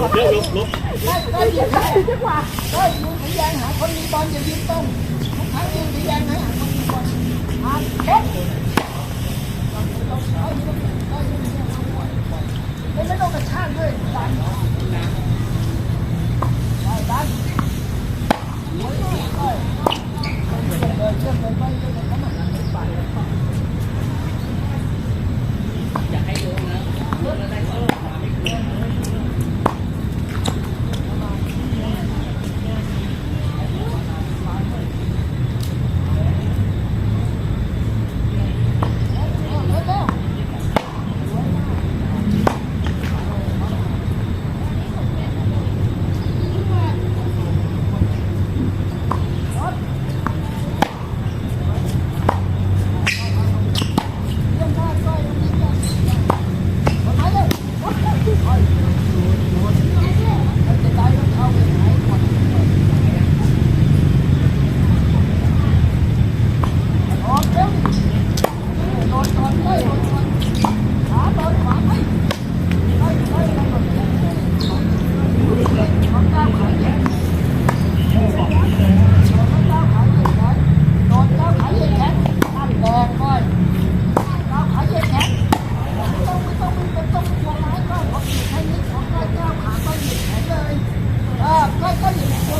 Lục, lục, lục. Đây, đây, đây, chứ mà. Đây, Dương Thị Giang con đi con về Dương Tân. Không phải Dương Thị Giang hãy hạ con đi con. À, chết. Đây mấy đâu là xa rồi. Bán. Rồi, bán. Mỗi người ơi. Đời trước đây bây giờ có mặt là mấy bạn.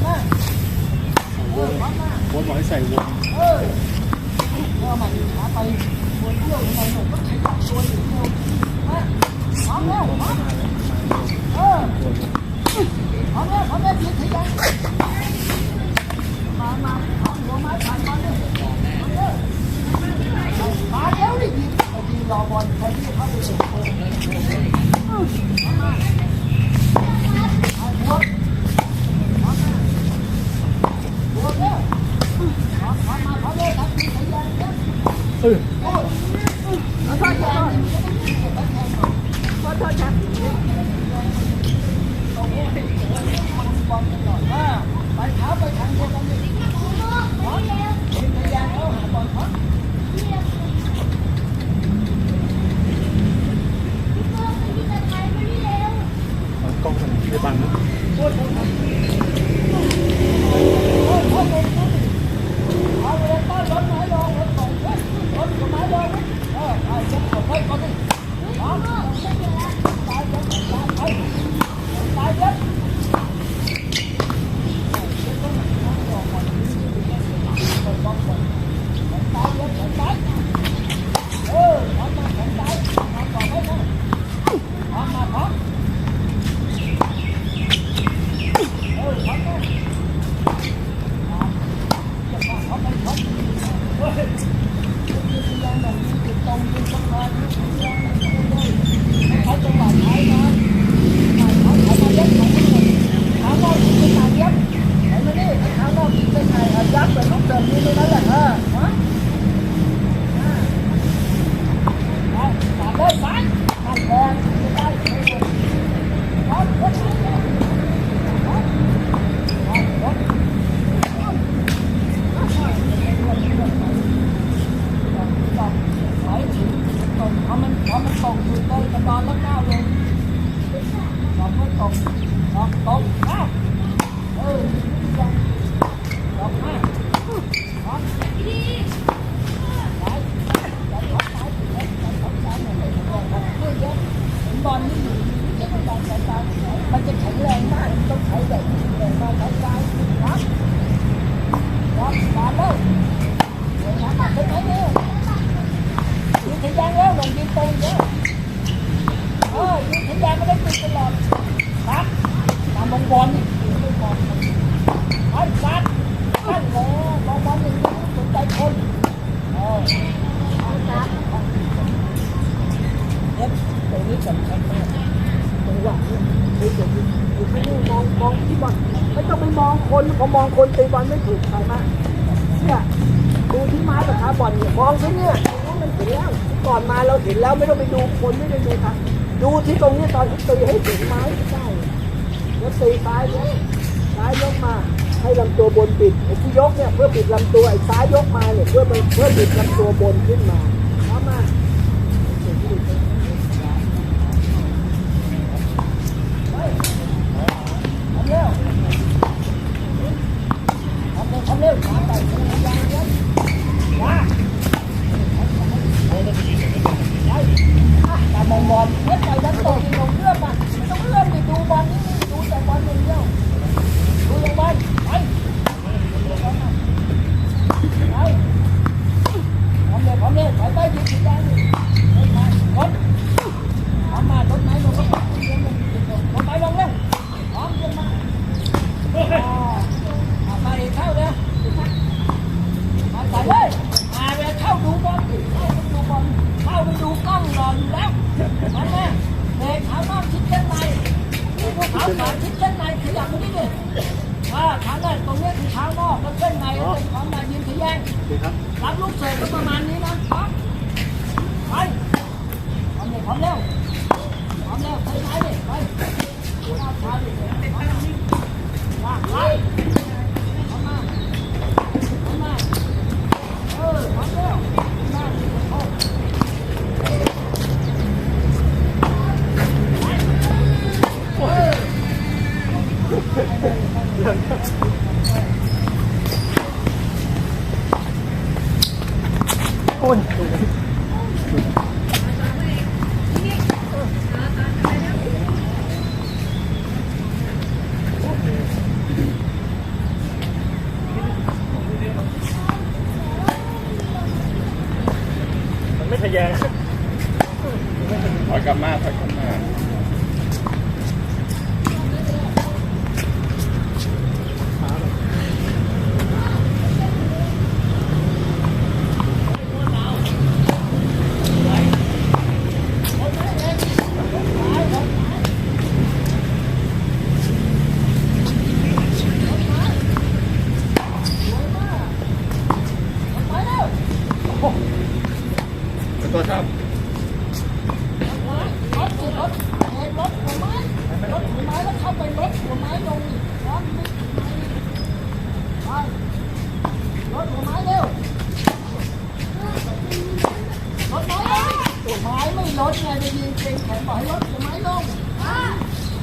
โค้ดบอกให้ใส่วงเออก็มาถึงขาไปวนเที่ยวทำไมหนุ่มก็ใช้ของตัวอยู่เที่ยวมาพร้อมแล้วพร้อมเออพร้อมแล้วพร้อมแล้วยืนเฉยๆมามาพร้อมหัวไม้ผ่านมาเลย 不过从他出去。哎，是不是讲的是东边上班，西边。Còn mới còn còn còn ha ừ còn ha đó บอลนี่จะเป็นบอลสายตามันจะแข็งแรงมากต้องใช้แบบนี้แรงมากสายตาครับครับมาแล้วเดี๋ยวนะมาเป็นไงเนี่ยยืนถึงยางแล้วลงยืนตรงเยอะเออยืนถึงยางไม่ได้ติดตลอดครับตามบอลบอลนี่ไม่บอลไอ้สัตว์นั่นแหละบอลบอลอย่างนี้สนใจคน เออครับเน็ตรงนี้สำคัญมากจังหวะนี้คือผมอยู่ที่นี่มองมองที่บอลไม่ต้องไปมองคนพอมองคนตีบอลไม่ถูกใครมากเนี่ยดูที่ไม้กับขาบอลเนี่ยมองที่เนี่ยตรงนั้นมันเห็นแล้วก่อนมาเราเห็นแล้วไม่ต้องไปดูคนไม่ได้ดูครับดูที่ตรงนี้ตอนสตีให้เห็นไม้ได้แล้วตีซ้ายเนี่ยซ้ายยกมา ให้ลำตัวบนปิดไอ้ที่ยกเนี่ยเพื่อปิดลำตัวไอ้ซ้ายยกมาเนี่ยเพื่อเพื่อปิดลำตัวบนขึ้นมาเอามา ทำเร็วทำเร็วทำเร็วขาไปทำยางเยอะว้าตามองบอลเล่นไปนั้นตกลงเลื่อนมาไม่ต้องเลื่อนไปดูบอลนี่ดูแต่บอลอย่างเดียวดูลงบอลไปไปพร้อมเลยพร้อมเลยไปไปยืนสีแดงนี่รถรถพร้อมมารถไหนลงรถรถไปลงเร็วพร้อมเดินมา à, mà đi theo đi mà chạy đi à về theo đủ con theo đi đủ con theo đi đủ con rồi đủ lắm anh nè về thảo nó chiếc chân này เอาขาชิดเส้นในขยับมานิดนึงอ่าขาแรกตรงนี้คือเท้านอกแล้วเส้นในก็เป็นของนายยิมทะแยรับลูกเสร์ฟก็ประมาณนี้ ทะแยงถอยกลับมาถอยกลับมา